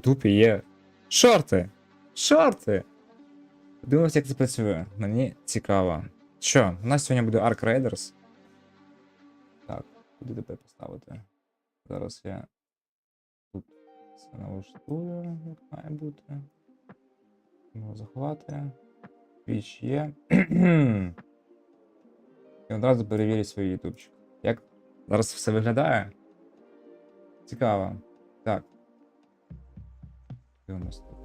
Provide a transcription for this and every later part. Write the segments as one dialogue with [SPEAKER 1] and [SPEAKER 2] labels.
[SPEAKER 1] Ютубі є шорти. Шорти! Подивимося, як це працює. Мені цікаво. Що, у нас сьогодні буде Ark Raiders. Так, куди тебе поставити? Зараз я тут все налаштую, як має бути. Можу заховати. Твіч є. І одразу перевірю свій ютубчик. Як зараз все виглядає? Цікаво. Так. Що у нас тут?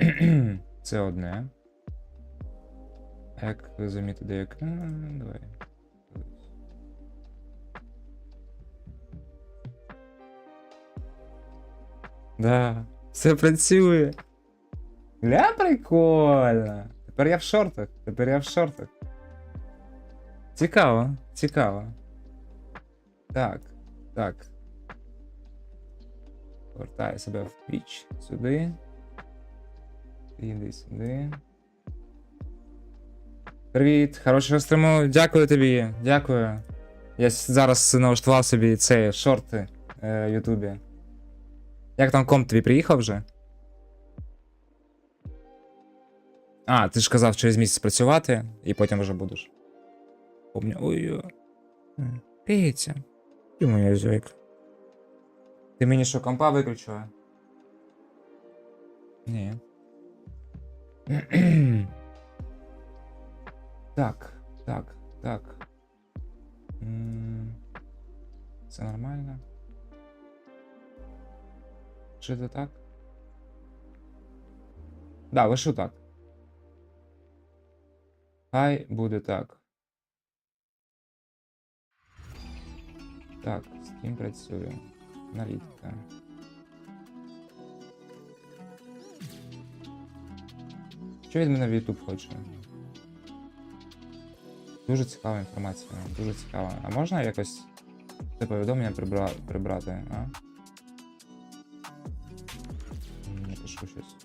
[SPEAKER 1] Це одне. Як замітити екран. Давай. Да, все працює. Ля прикольно. Тепер я в шортах. Тепер я в шортах. Цікаво, цікаво. Так, так. Повертаю себе в піч сюди. Іди сюди. Привіт, хорошого стриму. Дякую тобі. Дякую. Я зараз налаштував собі цей шорти е, в Ютубі. Як там комп тобі приїхав вже? А, ти ж казав через місяць працювати, і потім вже будеш. Помню. Ой. Петя. Ти моя зойка. Ти мені що, компа виключила? Ні. так, так, так. М, Це нормально. Чи це так? Да, лишу так. Хай буде так. Так, з ким працює? Аналітика. Що від мене в YouTube хоче? Дуже цікава інформація, дуже цікава. А можна якось це повідомлення прибра... прибрати, а? М, Напишу щось.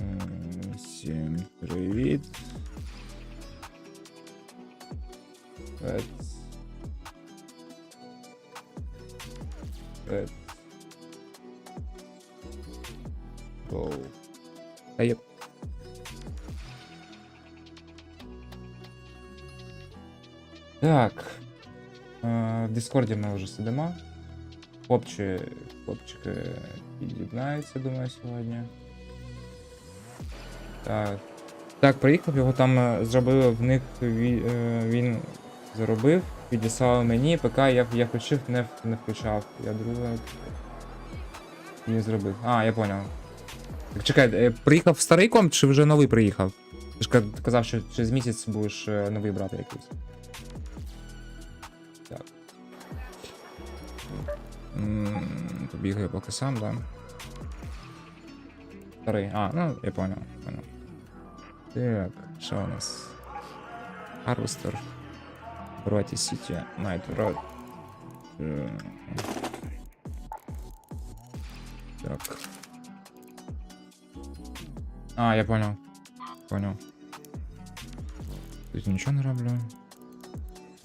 [SPEAKER 1] М, Всім привіт. Let's... Let's... Go. Та є. Так. Е, В Дискорді ми вже сидимо. Хлопчі, хлопчики під'єднаються, думаю, сьогодні. Так. Так, приїхав, його там е, зробили, в них е, він заробив, підіслав мені, поки я, я включив, не, не включав. Я друге. Не зробив. А, я понял. Так чекай, е, приїхав старий комп чи вже новий приїхав? Ти ж казав, що через місяць будеш е, новий брати якийсь. Побігаю поки сам, да. Старий. А, ну, я понял, понял. Так, що у нас? Harvester. Брати City, Night Road. Е, Так. А, я понял. Понял. Тут нічого не роблю.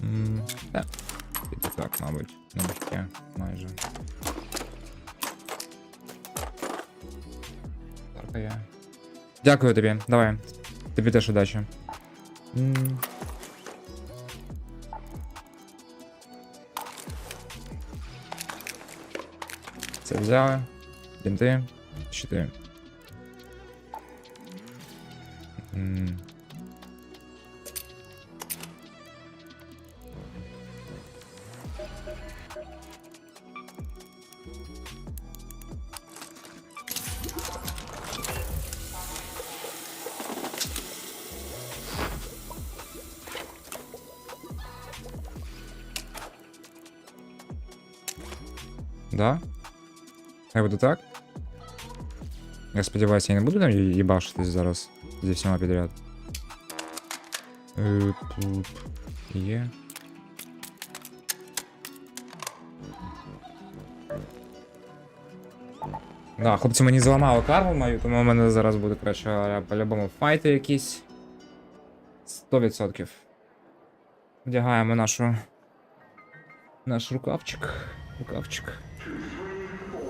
[SPEAKER 1] М, Так. Піде так, мабуть. Налегке, майже. Так, а я. Дякую тобі, давай. Тобі теж удачі. М. Це взяли. Бінти. Щити. Хай буде так? Я сподіваюся, я не буду там їбашитись зараз зі всіма підряд. Е, Тут є. Да, хлопці мені зламали карму мою, тому у мене зараз буде, коротше, по-любому файти якісь. 100%. Вдягаємо нашу. Наш рукавчик. Рукавчик.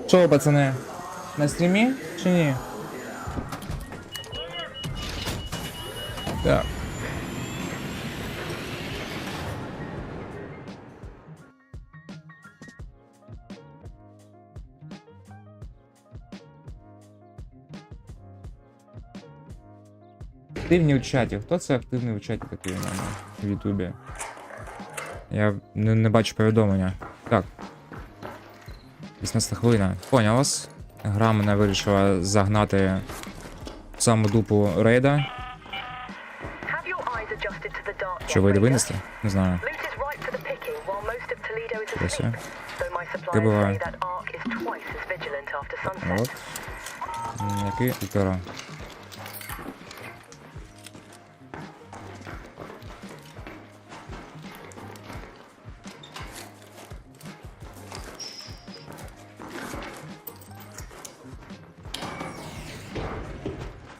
[SPEAKER 1] Що, пацани? На стрімі чи ні? Так. Активні в чаті. Хто це активний в чаті такий у мене в Ютубі? Я не, не бачу повідомлення. Так. 18 хвилина. Поняв вас. Гра мене вирішила загнати в саму дупу рейда. Що вийде винести? Не знаю.
[SPEAKER 2] Is ripe
[SPEAKER 1] От. Який picking,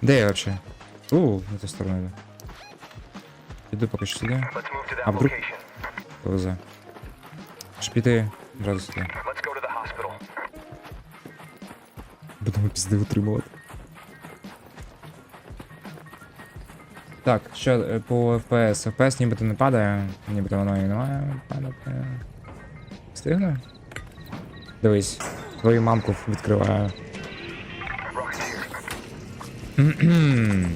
[SPEAKER 1] Де я вообще? У, на ту сторону. Іду поки що сюди. А вдруг-. Повезе. Ж піти одразу сюди. Будемо пізди утримувати. Так, що е, по FPS? FPS нібито не падає, нібито воно і не має падати. Встигну? Дивись, твою мамку відкриваю. Мені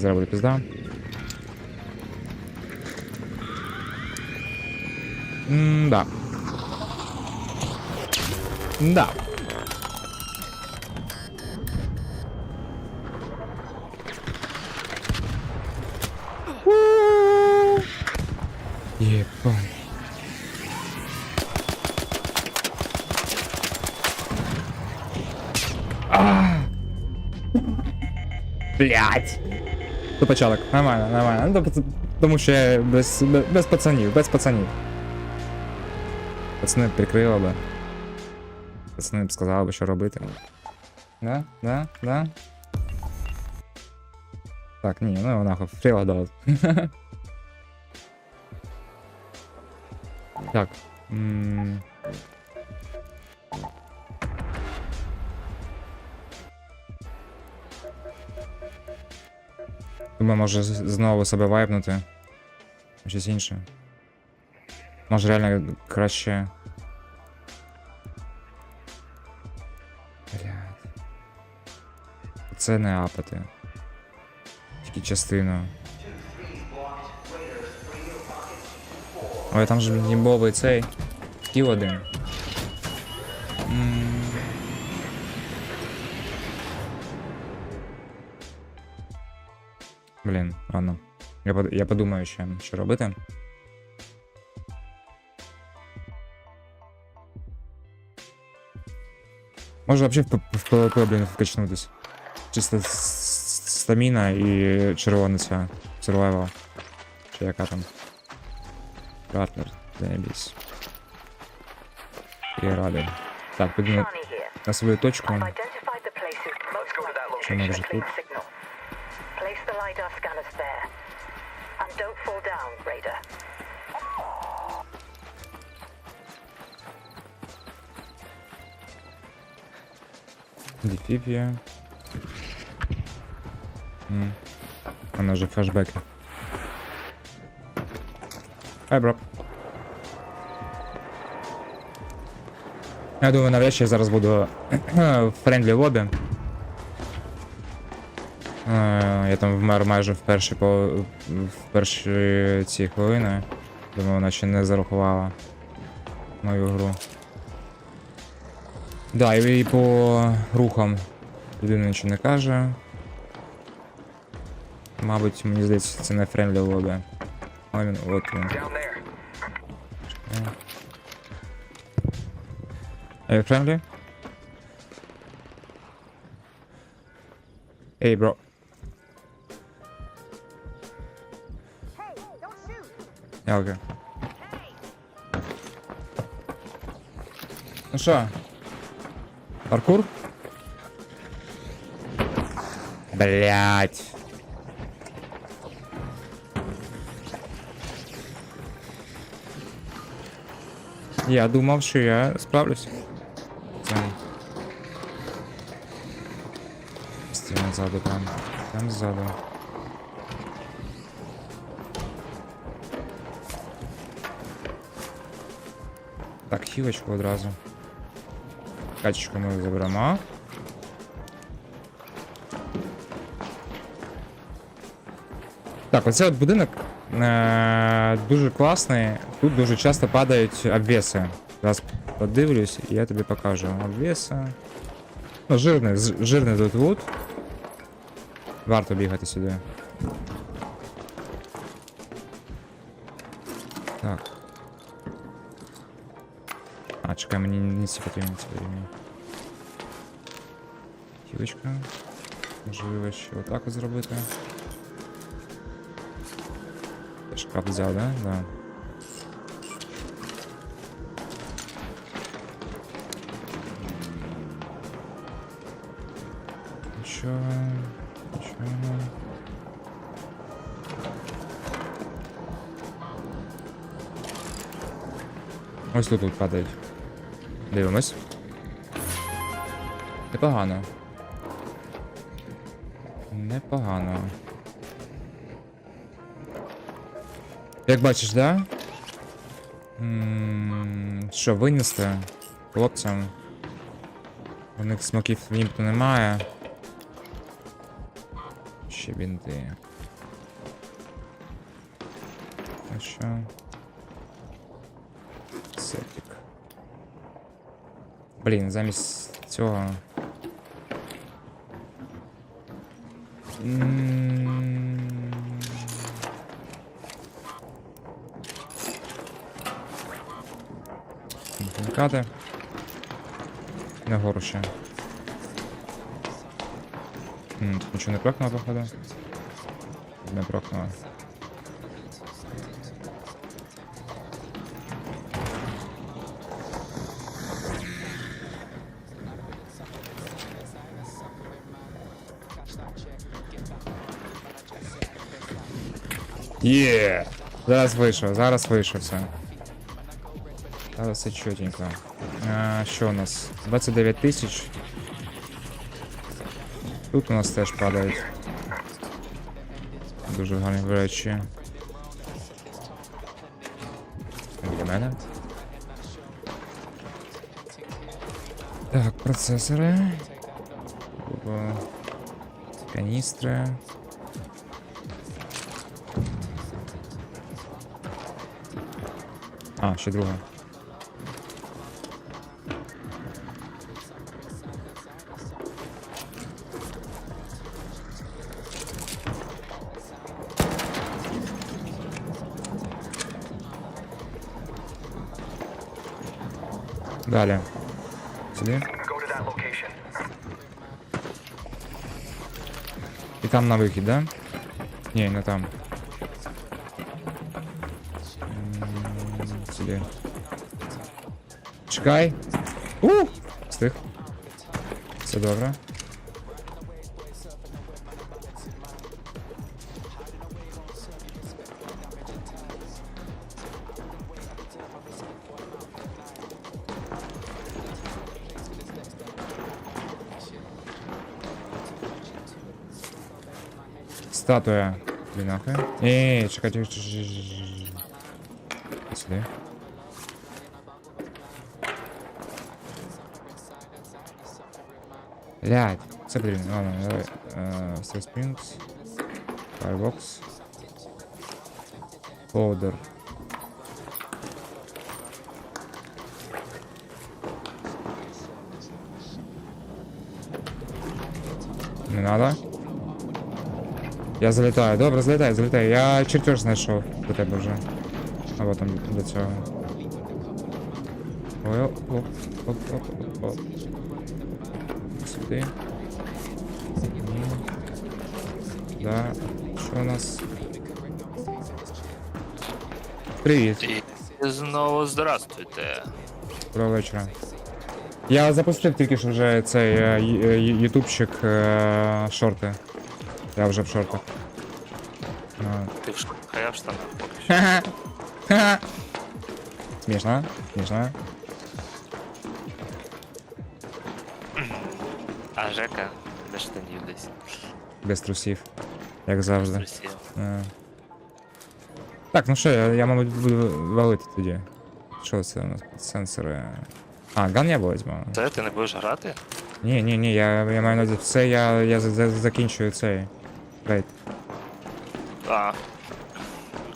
[SPEAKER 1] зараз буде пізда. М-да. Да. Ебать. Блять. До початок. Нормально, нормально. Ну, тому що я без, без, пацанів, без пацанів. Пацани б прикрили би. Пацани б сказали би, що робити. Да? Да? Да? Так, ні, ну нахуй, фріла дав. Так. м, Думаю, може знову себе вайпнути. Щось інше. Може реально краще. Блядь. Це не апати. Тільки частину. Ой, там же німбовий цей. Кіл один. М. Блін, ладно. Я, под- я подумаю ще, що робити. Може взагалі в, в ПВП, блін, вкачнутись. Чисто стаміна і червона ця survival. Чи яка там. Партнер, заебись. Я радий. Так, піду на, на свою точку.
[SPEAKER 2] I've identified the places
[SPEAKER 1] Дефіб є. Вона вже флешбеки. Хай, бро. Я думаю, навряд я зараз буду в френдлі лобі. Я там вмер майже в перші по в перші ці хвилини. Думаю, вона ще не зарахувала мою гру. Да, і по рухам людина нічого не каже. Мабуть, мені здається, це не френдлі лобі. О, він, от він. Are you friendly? Hey, bro.
[SPEAKER 3] Окей. Ну що? Паркур? Блять. Я думав, що я справлюсь. Стіна ззаду прям. Прям ззаду. Так, хілочку одразу. Качечку ми заберемо. Так, оцей от будинок е- дуже класний. Тут дуже часто падають обвеси. Зараз подивлюсь і я тобі покажу. Обвеси. Ну, жирний, жирний тут вуд. Варто бігати сюди. чекай, мені не ці потрібні, ці потрібні. Хілочка. Можливо, ще отак от зробити. Я шкаф взяв, да? Да. Нічого, нічого. Ось тут, тут падають. Дивимось. Непогано. Непогано. Як бачиш, да? Що, винести хлопцям? У них смоків нібито немає. Ще бінти. А що? Септик. Блін, замість цього. Хімікати. Нагору ще. Тут нічого не прокнуло, походу. Не прокнуло. Є! Зараз вийшов, зараз вийшов все. Зараз все чотенько. А, що у нас? 29 тисяч. Тут у нас теж падають. Дуже гарні речі. Біля мене. Так, процесори. Опа. Каністри. А, ще друга. Далі. Сюди. Там на вихід, да? Ні, не там. М, Сюди. Чекай. У! Встиг. Все добре. Статуя. Блін, нахуй. Ні, чекай, чекай, чекай, чекай. Сюди. Блядь, це потрібно. Ладно, давай. Е, Steel Springs. Firebox. Powder. Не надо. Я залітаю. Добре, залітай, залітай. Я чертеж знайшов до тебе вже. Або там до цього. Ой, оп, оп, оп, оп, оп. Сюди. Ні. Да. Що у нас?
[SPEAKER 1] Привіт,
[SPEAKER 4] І знову здравствуйте.
[SPEAKER 1] доброго вечора. Я запустив тільки що вже цей е, ютубчик е, шорти. Я вже в шортах.
[SPEAKER 4] Ти в шкаф, а я в штанах поки.
[SPEAKER 1] Смішно? Смішно?
[SPEAKER 4] А Жека без штанів десь.
[SPEAKER 1] Без трусів. Як завжди.
[SPEAKER 4] Трусів.
[SPEAKER 1] Е. Так, ну що, я, я мабуть, буду валити тоді. Що це у нас? Сенсори. А, ган я возьму.
[SPEAKER 4] Це ти не будеш грати?
[SPEAKER 1] Ні, ні, ні, я, я маю на увазі, все, я, я за- закінчую цей рейд.
[SPEAKER 4] А.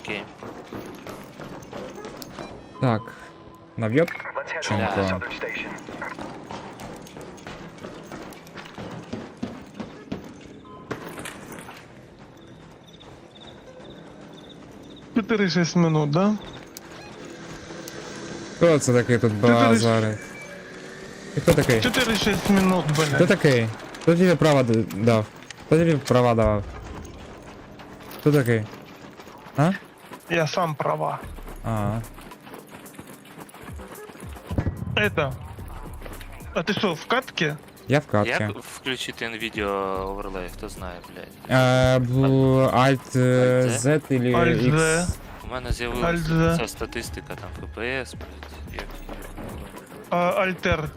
[SPEAKER 4] Окей.
[SPEAKER 1] Так.
[SPEAKER 5] The
[SPEAKER 1] то?
[SPEAKER 6] Чотири шість минут, да?
[SPEAKER 1] Хто це такий тут базарить? І хто такий?
[SPEAKER 6] 4-6 минут,
[SPEAKER 1] Хто
[SPEAKER 6] блядь.
[SPEAKER 1] такий? Хто тобі права дав? Хто тобі права давав? Хто такий? А?
[SPEAKER 6] Я сам права.
[SPEAKER 1] А.
[SPEAKER 6] Это. А ти що, в катке?
[SPEAKER 1] Я в катці.
[SPEAKER 4] Як включити NVIDIA оверлей, хто знає, блядь.
[SPEAKER 1] Е, бу- Alt е,
[SPEAKER 4] Alt
[SPEAKER 1] Z или
[SPEAKER 6] Alt
[SPEAKER 1] X?
[SPEAKER 6] Z.
[SPEAKER 4] У мене з'явилася
[SPEAKER 6] Альзе.
[SPEAKER 4] ця статистика, там FPS, блядь, як
[SPEAKER 6] А, Альтер.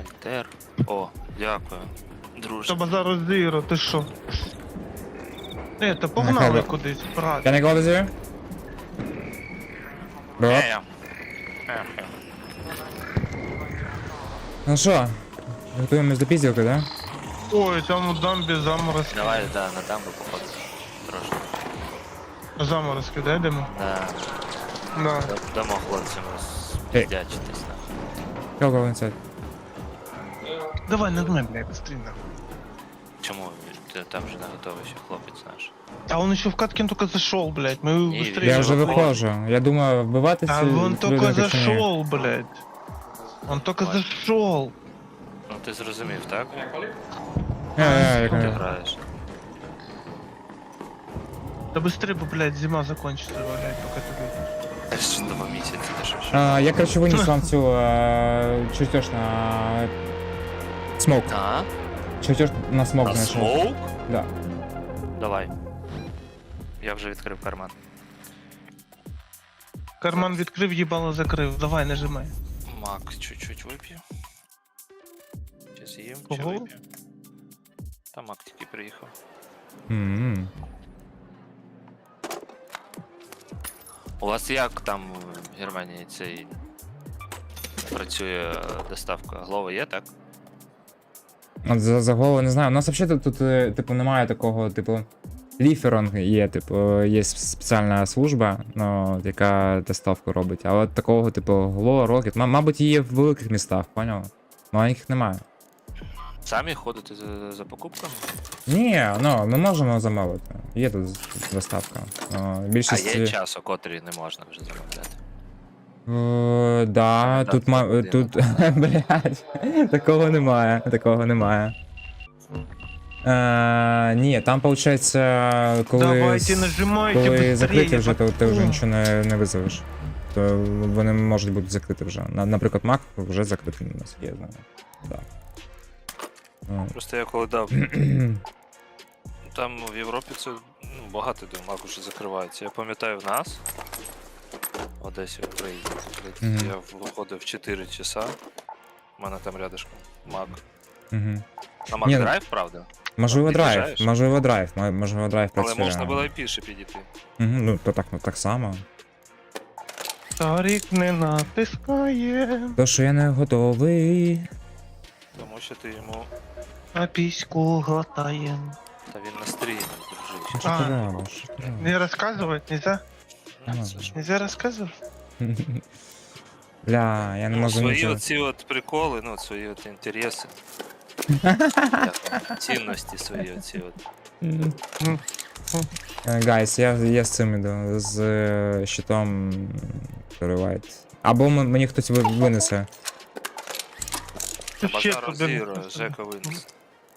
[SPEAKER 4] Альтер. О, дякую. Друже.
[SPEAKER 6] Та базару зіро, ти що? Е, та погнали
[SPEAKER 1] Нехай би-
[SPEAKER 6] кудись, брат.
[SPEAKER 1] Can I go with you? Bro.
[SPEAKER 4] Е, е, е.
[SPEAKER 1] Ну що, готуємось до пізділки, да?
[SPEAKER 6] Ой, там у дамбі заморозки.
[SPEAKER 4] Давай, да, на дамбу походу. Трошки.
[SPEAKER 6] Заморозки, да, йдемо?
[SPEAKER 4] Да.
[SPEAKER 6] Да.
[SPEAKER 4] д- Дамо хлопцям роздячитись.
[SPEAKER 1] Go, go inside.
[SPEAKER 6] Давай, нагнай, блядь, быстрее нахуй.
[SPEAKER 4] Чому? Ти там же не готовий ще хлопець наш.
[SPEAKER 6] А он еще в Каткин только зашел, блядь. Мы
[SPEAKER 4] Не,
[SPEAKER 6] быстрее.
[SPEAKER 1] Я вже
[SPEAKER 4] виходить.
[SPEAKER 1] виходжу. Я думаю, вбивати
[SPEAKER 6] А
[SPEAKER 1] ці
[SPEAKER 6] он только
[SPEAKER 1] людинки чи ні?
[SPEAKER 6] зашел, блядь. Он только
[SPEAKER 4] Ой.
[SPEAKER 6] зашел.
[SPEAKER 4] Ну ти зрозумів, так?
[SPEAKER 1] Е, е, як
[SPEAKER 4] Ти
[SPEAKER 1] не-
[SPEAKER 4] граєш.
[SPEAKER 6] Да быстрее бы, блядь, зима закончится, блядь, пока ты выйдешь.
[SPEAKER 4] Та ж два місяці, ти що ж.
[SPEAKER 1] А, Я, короче, виніс вам цю е, чертеж на смок.
[SPEAKER 4] А?
[SPEAKER 1] Чертеж на смок
[SPEAKER 4] А
[SPEAKER 1] знайшов.
[SPEAKER 4] смоук?
[SPEAKER 1] Да.
[SPEAKER 4] Давай. Я вже відкрив карман.
[SPEAKER 6] Карман відкрив, їбало закрив. Давай, нажимай.
[SPEAKER 4] Мак чуть-чуть вип'ю. Чи з'їм, чи
[SPEAKER 6] Ого.
[SPEAKER 4] вип'ю. Та Мак тільки приїхав.
[SPEAKER 1] М-м.
[SPEAKER 4] У вас як там в Германії цей працює доставка? Глова є, так?
[SPEAKER 1] От за, за голову не знаю. У нас взагалі тут, е, типу, немає такого, типу. Ліферон є, типу, є спеціальна служба, ну, яка доставку робить. А от такого, типу, Glow Rocket, ма- мабуть, є в великих містах, поняв? Маленьких немає.
[SPEAKER 4] Самі ходите за, за покупками?
[SPEAKER 1] Ні, ну, ми можемо замовити. Є тут доставка. Ну,
[SPEAKER 4] А є час, о котрій не можна вже замовляти.
[SPEAKER 1] Е, да,
[SPEAKER 4] Так,
[SPEAKER 1] тут ма... тут. Блять, такого немає. Такого немає. Е, ні, там виходить, коли,
[SPEAKER 6] Давайте,
[SPEAKER 1] с-
[SPEAKER 6] нажимайте
[SPEAKER 1] коли
[SPEAKER 6] быстрее,
[SPEAKER 1] закриті вже, то ти вже нічого не, не визовеш. То вони можуть бути закриті вже. На- Наприклад, Mac вже закритий у нас є, знаю. Да. Ну,
[SPEAKER 4] Просто я коли дав. Там в Європі це ну, багато де мак вже закривається. Я пам'ятаю в нас. Одесі, в Україні.
[SPEAKER 1] Мгм.
[SPEAKER 4] Я виходив в 4 часа. У мене там рядышком Мак.
[SPEAKER 1] Угу.
[SPEAKER 4] На Мак
[SPEAKER 1] Ні, ну,
[SPEAKER 4] драйв, правда?
[SPEAKER 1] Можливо, драйв.
[SPEAKER 4] Під'їжджаєш?
[SPEAKER 1] Можливо, драйв. мо- Можливо, драйв
[SPEAKER 4] Але
[SPEAKER 1] працює.
[SPEAKER 4] можна було і піше підійти.
[SPEAKER 1] Угу, ну, то так, ну, так само.
[SPEAKER 6] Тарік не натискає,
[SPEAKER 1] То, що я не готовий.
[SPEAKER 4] Тому що ти йому.
[SPEAKER 6] а піську глотає.
[SPEAKER 4] Та він на стрімі, дружище.
[SPEAKER 1] Що
[SPEAKER 6] А.
[SPEAKER 1] ти робиш? Що ти робиш?
[SPEAKER 6] Не рассказывать нельзя?
[SPEAKER 4] Ну, це ж
[SPEAKER 6] Нельзя?
[SPEAKER 1] Бля, я не
[SPEAKER 4] Ну,
[SPEAKER 1] можу
[SPEAKER 4] свої
[SPEAKER 1] нічого.
[SPEAKER 4] оці от приколи, ну, свої от інтереси. Як там, Цінності свої оці от.
[SPEAKER 1] Е, Гайс, я, я з цим іду, з е, щитом White. Або м- мені хтось ви- винесе.
[SPEAKER 6] Ти ще туди.
[SPEAKER 4] Жека винес.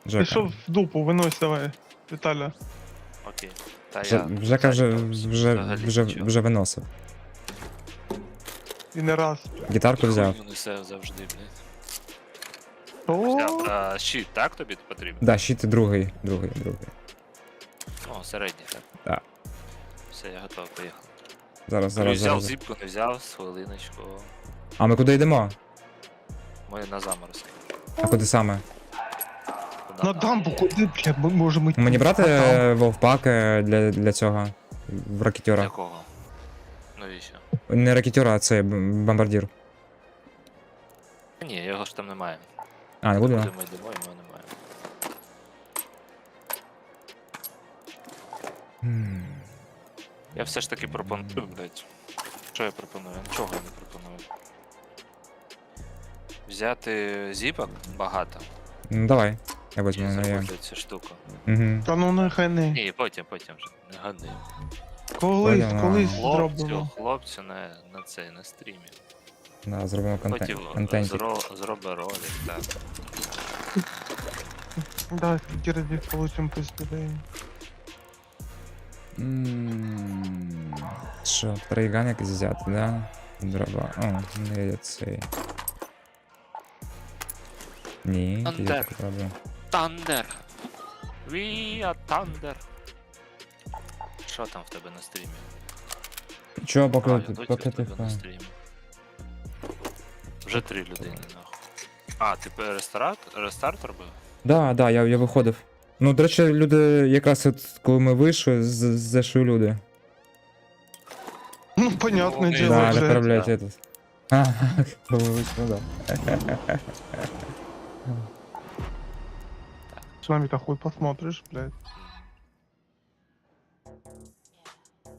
[SPEAKER 1] Жека.
[SPEAKER 6] Пішов в дупу, винось давай, Віталя.
[SPEAKER 4] Окей. Та
[SPEAKER 1] Ж-
[SPEAKER 4] я.
[SPEAKER 1] Жека вже, вже,
[SPEAKER 4] взагалі
[SPEAKER 1] вже,
[SPEAKER 4] нічого.
[SPEAKER 1] вже виносив.
[SPEAKER 6] І не раз.
[SPEAKER 1] Гітарку взяв.
[SPEAKER 4] Хуйню несе завжди, блядь.
[SPEAKER 6] О,
[SPEAKER 4] Взяв. А, щит, так тобі потрібен?
[SPEAKER 1] Да, щит другий, другий, другий.
[SPEAKER 4] О, середній, так?
[SPEAKER 1] Так.
[SPEAKER 4] Все, я готовий, поїхав.
[SPEAKER 1] Зараз,
[SPEAKER 4] Зараз, взяв
[SPEAKER 1] зараз.
[SPEAKER 4] зіпку, не взяв, хвилиночку.
[SPEAKER 1] А ми куди йдемо?
[SPEAKER 4] Ми на заморозки.
[SPEAKER 1] А куди саме?
[SPEAKER 6] На дамбу куди, бля, ми можемо йти.
[SPEAKER 1] Мені брати
[SPEAKER 6] На дамбу.
[SPEAKER 1] е, вовпак е, для, для цього. В ракетера.
[SPEAKER 4] Якого? Навіщо?
[SPEAKER 1] Не ракетера, а це б- бомбардір.
[SPEAKER 4] Та Ні, його ж там немає.
[SPEAKER 1] А, не буде?
[SPEAKER 4] Куди
[SPEAKER 1] да?
[SPEAKER 4] ми йдемо, його немає.
[SPEAKER 1] М.
[SPEAKER 4] Я все ж таки пропоную, блядь. Що я пропоную? Нічого я не пропоную. Взяти зіпок багато.
[SPEAKER 1] Ну давай. Я возьму на
[SPEAKER 4] зробити цю штуку.
[SPEAKER 1] Угу.
[SPEAKER 6] Та ну нехай не.
[SPEAKER 4] Ні, потім, потім вже. Не гади.
[SPEAKER 6] Колись,
[SPEAKER 1] Поняла.
[SPEAKER 6] колись
[SPEAKER 4] Хлопцю,
[SPEAKER 6] зробимо.
[SPEAKER 4] хлопцю на, на цей, на стрімі.
[SPEAKER 1] Да, зробимо контент.
[SPEAKER 4] Потім
[SPEAKER 1] контентик.
[SPEAKER 4] зро, зроби ролик, так.
[SPEAKER 6] Да, скільки разів получимо пиздюлей.
[SPEAKER 1] М, Що, трейган якийсь взяти, да? Дрова. О, не цей. Ні, я
[SPEAKER 4] Антер.
[SPEAKER 1] так роблю.
[SPEAKER 4] Thunder! We are Thunder! Що там в тебе на стрімі?
[SPEAKER 1] Чого,
[SPEAKER 4] А,
[SPEAKER 1] поки, поки
[SPEAKER 4] тебе на стрімі. Вже три людини, нахуй. А, ти пе- рестарт, рестарт робив?
[SPEAKER 1] Да, да, я, я виходив. Ну, до речі, люди, якраз от коли ми вийшли, з- зайшли люди.
[SPEAKER 6] Ну, понятне
[SPEAKER 4] Вони-
[SPEAKER 6] діло
[SPEAKER 1] Да,
[SPEAKER 6] вже.
[SPEAKER 1] тепер, блядь,
[SPEAKER 4] да.
[SPEAKER 1] этот. Ага, коли вийшли, да.
[SPEAKER 6] С нами-то хуй посмотришь, блядь.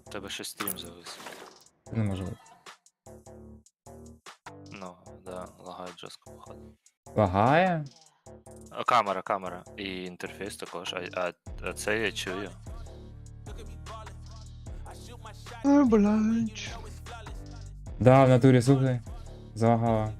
[SPEAKER 4] У тебе щось стрім завис.
[SPEAKER 1] Не може бути.
[SPEAKER 4] Ну, да, лагають жорстко походу.
[SPEAKER 1] Лагає?
[SPEAKER 4] А, Камера, камера. І інтерфейс також, а, а, а це я чую.
[SPEAKER 6] Ой, блядь.
[SPEAKER 1] Да, в натурі, слухай. Залагала.